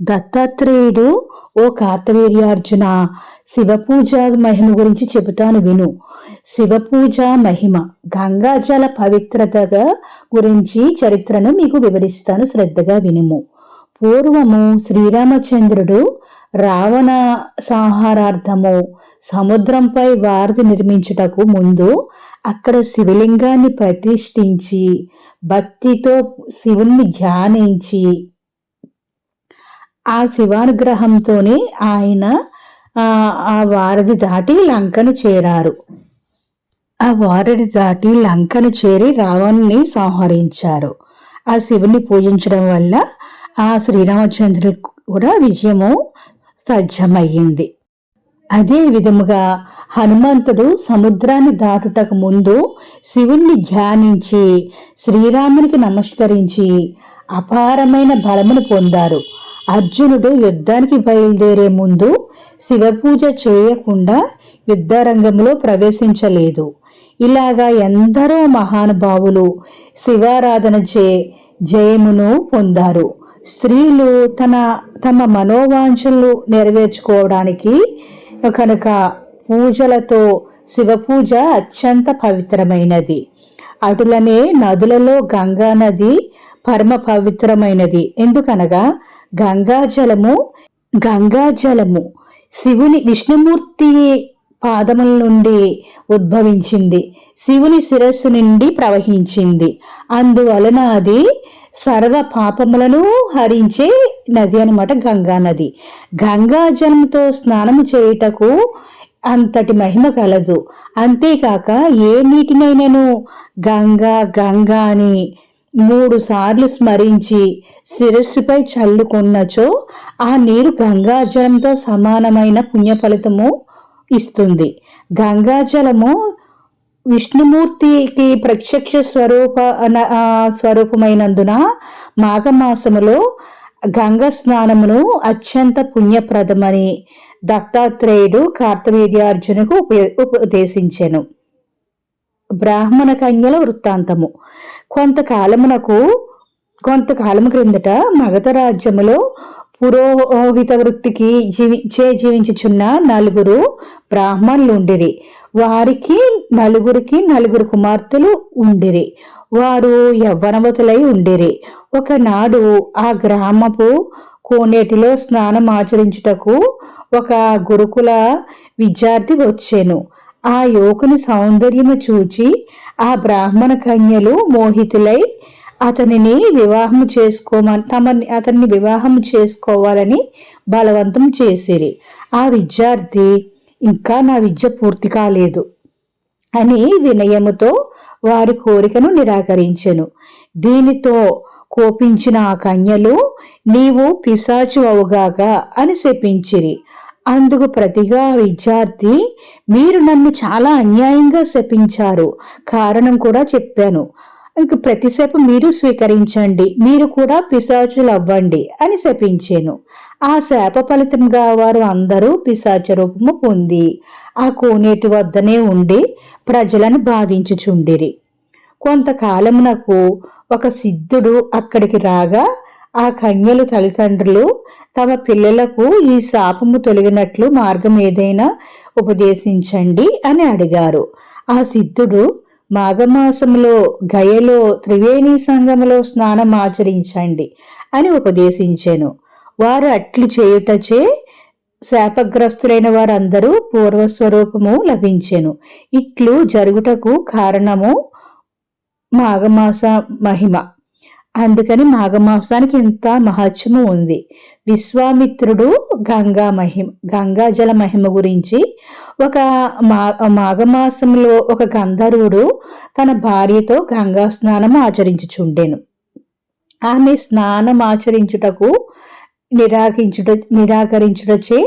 దత్తాత్రేయుడు ఓ కార్తవీర్యార్జున శివపూజ మహిమ గురించి చెబుతాను విను. శివపూజ మహిమ గంగాజల పవిత్రత గురించి చరిత్రను మీకు వివరిస్తాను. శ్రద్ధగా వినుము. పూర్వము శ్రీరామచంద్రుడు రావణ సంహారార్థము సముద్రంపై వారధి నిర్మించుటకు ముందు అక్కడ శివలింగాన్ని ప్రతిష్ఠించి భక్తితో శివుణ్ణి ధ్యానించి ఆ శివానుగ్రహంతోనే ఆయన ఆ వారధి దాటి లంకను చేరారు. ఆ వారధి దాటి లంకను చేరి రావణ్ణి సంహరించారు. ఆ శివుని పూజించడం వల్ల ఆ శ్రీరామచంద్రుడికి కూడా విజయము సాధ్యమయ్యింది. అదే విధముగా హనుమంతుడు సముద్రాన్ని దాటుటకు ముందు శివుణ్ణి ధ్యానించి శ్రీరామునికి నమస్కరించి అపారమైన బలమును పొందారు. అర్జునుడు యుద్ధానికి బయలుదేరే ముందు శివపూజ చేయకుండా యుద్ధరంగంలో ప్రవేశించలేదు. ఇలాగా ఎందరో మహానుభావులు శివారాధన చే జయమును పొందారు. స్త్రీలు తన తమ మనోవాంఛలు నెరవేర్చుకోవడానికి కనుక పూజలతో శివపూజ అత్యంత పవిత్రమైనది. అటులనే నదులలో గంగా నది పరమ పవిత్రమైనది. ఎందుకనగా గంగాజలము గంగాజలము. శివుని విష్ణుమూర్తి పాదముల నుండి ఉద్భవించింది. శివుని శిరస్సు నుండి ప్రవహించింది. అందువలన అది సర్వ పాపములను హరించే నది అనమాట గంగా నది. గంగా స్నానము చేయుటకు అంతటి మహిమ కలదు. అంతేకాక ఏ నీటినైనాను గంగా గంగా అని మూడు సార్లు స్మరించి శిరస్సుపై చల్లుకున్నచో ఆ నీరు గంగాజలంతో సమానమైన పుణ్య ఫలితము ఇస్తుంది. గంగాజలము విష్ణుమూర్తికి ప్రత్యక్ష స్వరూప స్వరూపమైనందున మాఘమాసములో గంగ స్నానమును అత్యంత పుణ్యప్రదమని దత్తాత్రేయుడు కార్తవీర్యార్జునకు ఉపదేశించెను. బ్రాహ్మణ కన్యల వృత్తాంతము. కొంతకాలమునకు కొంతకాలము క్రిందట మగధ రాజ్యములో పురోహిత వృత్తికి జీవించే జీవించుచున్న నలుగురు బ్రాహ్మణులు ఉండిరి. వారికి నలుగురికి నలుగురు కుమార్తెలు ఉండిరి. వారు యవ్వనవతులై ఉండిరి. ఒకనాడు ఆ గ్రామపు కోనేటిలో స్నానం ఆచరించుటకు ఒక గురుకుల విద్యార్థి వచ్చాను. ఆ యువకుని సౌందర్యము చూచి ఆ బ్రాహ్మణ కన్యలు మోహితులై అతనిని వివాహం చేసుకోమని తమని అతన్ని వివాహం చేసుకోవాలని బలవంతం చేసిరి. ఆ విద్యార్థి ఇంకా నా విద్య పూర్తి కాలేదు అని వినయముతో వారి కోరికను నిరాకరించెను. దీనితో కోపించిన ఆ కన్యలు నీవు పిశాచు అవుగాక అని శపించిరి. అందుకు ప్రతిగా విద్యార్థి మీరు నన్ను చాలా అన్యాయంగా శపించారు. కారణం కూడా చెప్పాను. ఇంక ప్రతిసేపు మీరు స్వీకరించండి. మీరు కూడా పిశాచులు అవ్వండి అని శపించాను. ఆ శాప ఫలితంగా వారు అందరూ పిశాచ రూపము పొంది ఆ కోనేటి వద్దనే ఉండి ప్రజలను బాధించుచుండిరి. కొంతకాలమునకు ఒక సిద్ధుడు అక్కడికి రాగా ఆ కన్యలు తల్లిదండ్రులు తమ పిల్లలకు ఈ శాపము తొలగినట్లు మార్గం ఏదైనా ఉపదేశించండి అని అడిగారు. ఆ సిద్ధుడు మాఘమాసంలో గయలో త్రివేణి సంగములో స్నానం ఆచరించండి అని ఉపదేశించాను. వారు అట్లు చేయుటచే శాపగ్రస్తులైన వారందరూ పూర్వస్వరూపము లభించెను. ఇట్లు జరుగుటకు కారణము మాఘమాస మహిమ. అందుకని మాఘమాసానికి ఇంత మహత్యము ఉంది. విశ్వామిత్రుడు గంగా మహిమ గంగాజల మహిమ గురించి ఒక మా మాఘమాసంలో ఒక గంధర్వుడు తన భార్యతో గంగా స్నానం ఆచరించుచుండెను. ఆమె స్నానం ఆచరించుటకు నిరాకరించుట నిరాకరించుటచే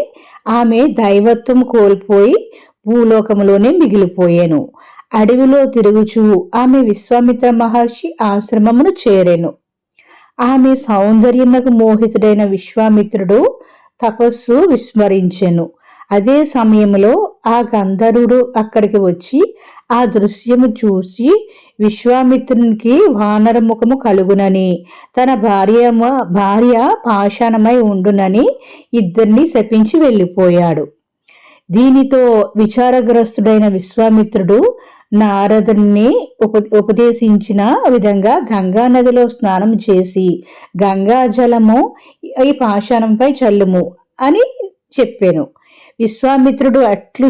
ఆమె దైవత్వం కోల్పోయి భూలోకములోనే మిగిలిపోయాను. అడవిలో తిరుగుచూ ఆమె విశ్వామిత్ర మహర్షి ఆశ్రమమును చేరెను. ఆమె సౌందర్యమునకు మోహితుడైన విశ్వామిత్రుడు తపస్సు విస్మరించెను. అదే సమయంలో ఆ గంధర్వుడు అక్కడికి వచ్చి ఆ దృశ్యము చూసి విశ్వామిత్రునికి వానర ముఖము కలుగునని తన భార్య భార్య పాషాణమై ఉండునని ఇద్దరిని శపించి వెళ్ళిపోయాడు. దీనితో విచారగ్రస్తుడైన విశ్వామిత్రుడు నారదుని ఉప ఉపదేశించిన విధంగా గంగా నదిలో స్నానం చేసి గంగా జలము ఈ పాషాణంపై చల్లుము అని చెప్పాను. విశ్వామిత్రుడు అట్లు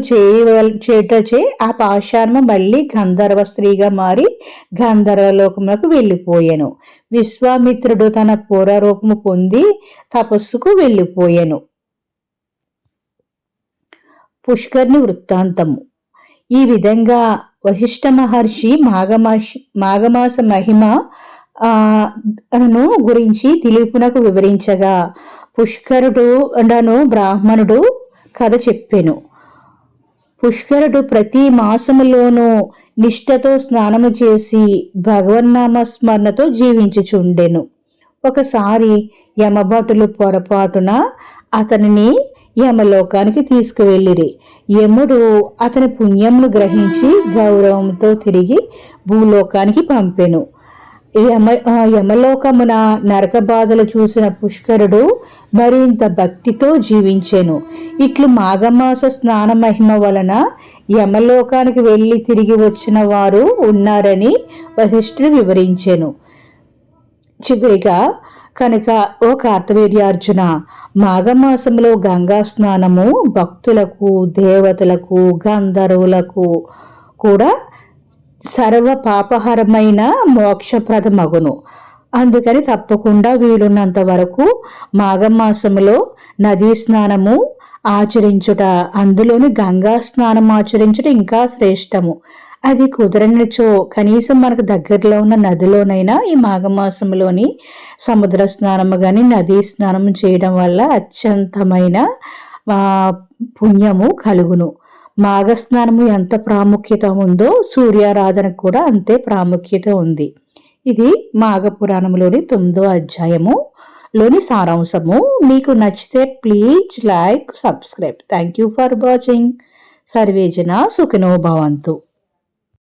చేయటచే ఆ పాషాణము మళ్ళీ గంధర్వ స్త్రీగా మారి గంధర్వలోకములకు వెళ్ళిపోయాను. విశ్వామిత్రుడు తన పూర్వరూపము పొంది తపస్సుకు వెళ్ళిపోయాను. పుష్కర్ని వృత్తాంతము. ఈ విధంగా వశిష్ఠ మహర్షి మాఘమాష మాఘమాస మహిమ ను గురించి దిలీపునకు వివరించగా పుష్కరుడు అండను బ్రాహ్మణుడు కథ చెప్పెను. పుష్కరుడు ప్రతి మాసములోనూ నిష్ఠతో స్నానము చేసి భగవన్నామ స్మరణతో జీవించుచుండెను. ఒకసారి యమభటులు పొరపాటున అతనిని యమలోకానికి తీసుకువెళ్ళిరి. యముడు అతని పుణ్యమును గ్రహించి గౌరవంతో తిరిగి భూలోకానికి పంపెను. యమ యమలోకమున నరక బాధలు చూసిన పుష్కరుడు మరింత భక్తితో జీవించెను. ఇట్లు మాఘమాస స్నాన మహిమ వలన యమలోకానికి వెళ్ళి తిరిగి వచ్చిన వారు ఉన్నారని వశిష్ఠుడు వివరించెను. చివరిగా కనుక ఓ కార్తవీర్యార్జున మాఘమాసంలో గంగా స్నానము భక్తులకు దేవతలకు గంధర్వులకు కూడా సర్వ పాపహరమైన మోక్షప్రదమగును అందుకని తప్పకుండా వీలున్నంత వరకు మాఘమాసంలో నదీ స్నానము ఆచరించుట అందులోని గంగా స్నానం ఆచరించుట ఇంకా శ్రేష్టము. అది కుదరనిచో కనీసం మనకు దగ్గరలో ఉన్న నదిలోనైనా ఈ మాఘమాసంలోని సముద్ర స్నానము కానీ నదీ స్నానం చేయడం వల్ల అత్యంతమైన పుణ్యము కలుగును. మాఘస్నానము ఎంత ప్రాముఖ్యత ఉందో సూర్యారాధనకు కూడా అంతే ప్రాముఖ్యత ఉంది. ఇది మాఘపురాణంలోని తొమ్మిదో అధ్యాయము లోని సారాంశము. మీకు నచ్చితే please like subscribe. Thank you for watching. సర్వేజన సుఖినో భవంతు.